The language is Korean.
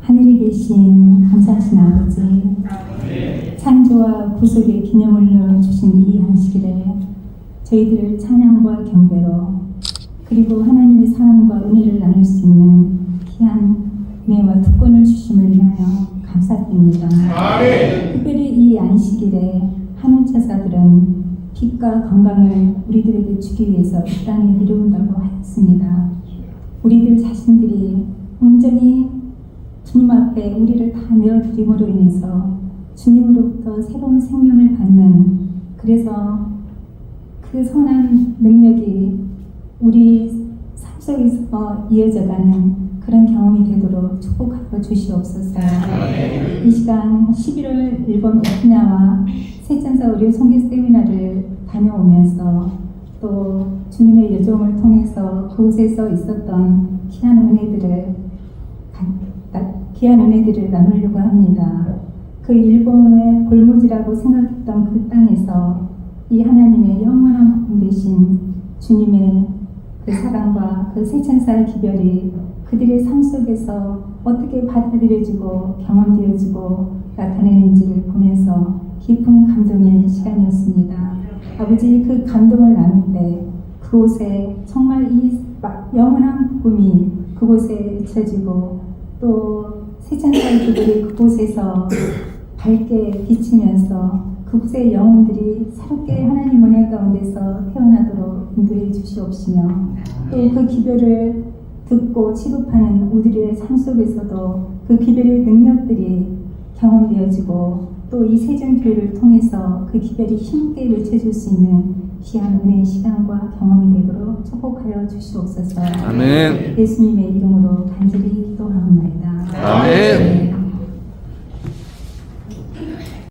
하늘에 계신 감사하신 아버지 창조와 구속의 기념을 주신 이 안식일에 저희들을 찬양과 경배로 그리고 하나님의 사랑과 은혜를 나눌 수 있는 귀한 은혜와 특권을 주심을 인하여 감사드립니다. 특별히 이 안식일에 하늘 자사들은 빛과 건강을 우리들에게 주기 위해서 이 땅에 내려온다고 하였습니다. 우리들 자신들이 온전히 앞에 우리를 다 내어드림으로 인해서 주님으로부터 새로운 생명을 받는 그래서 그 선한 능력이 우리 삶 속에서 이어져가는 그런 경험이 되도록 축복하여 주시옵소서. 이 시간 11월 일본 오키나와 세천사 의료 송계 세미나를 다녀오면서 또 주님의 여정을 통해서 그곳에서 있었던 귀한 은혜들을 귀한 은혜들을 나누려고 합니다. 그 일본의 볼모지라고 생각했던 그 땅에서 이 하나님의 영원한 복음 되신 주님의 그 사랑과 그 세천사의 기별이 그들의 삶 속에서 어떻게 받아들여지고 경험되어지고 나타내는지를 보면서 깊은 감동의 시간이었습니다. 아버지 그 감동을 나눌 때 그곳에 정말 이 마- 영원한 복음이 그곳에 잊혀지고 또 세천사의 그들이 그곳에서 밝게 비치면서 그곳의 영혼들이 새롭게 하나님 은혜 가운데서 태어나도록 인도해 주시옵시며 또 그 기별을 듣고 취급하는 우리의 삶 속에서도 그 기별의 능력들이 경험되어지고 또 이 세종교회를 통해서 그 기별이 힘있게 외쳐줄 수 있는 귀한 은혜의 시간과 경험이 되도록 축복하여 주시옵소서. 아멘. 예수님의 이름으로 간절히 기도하옵나이다 아멘.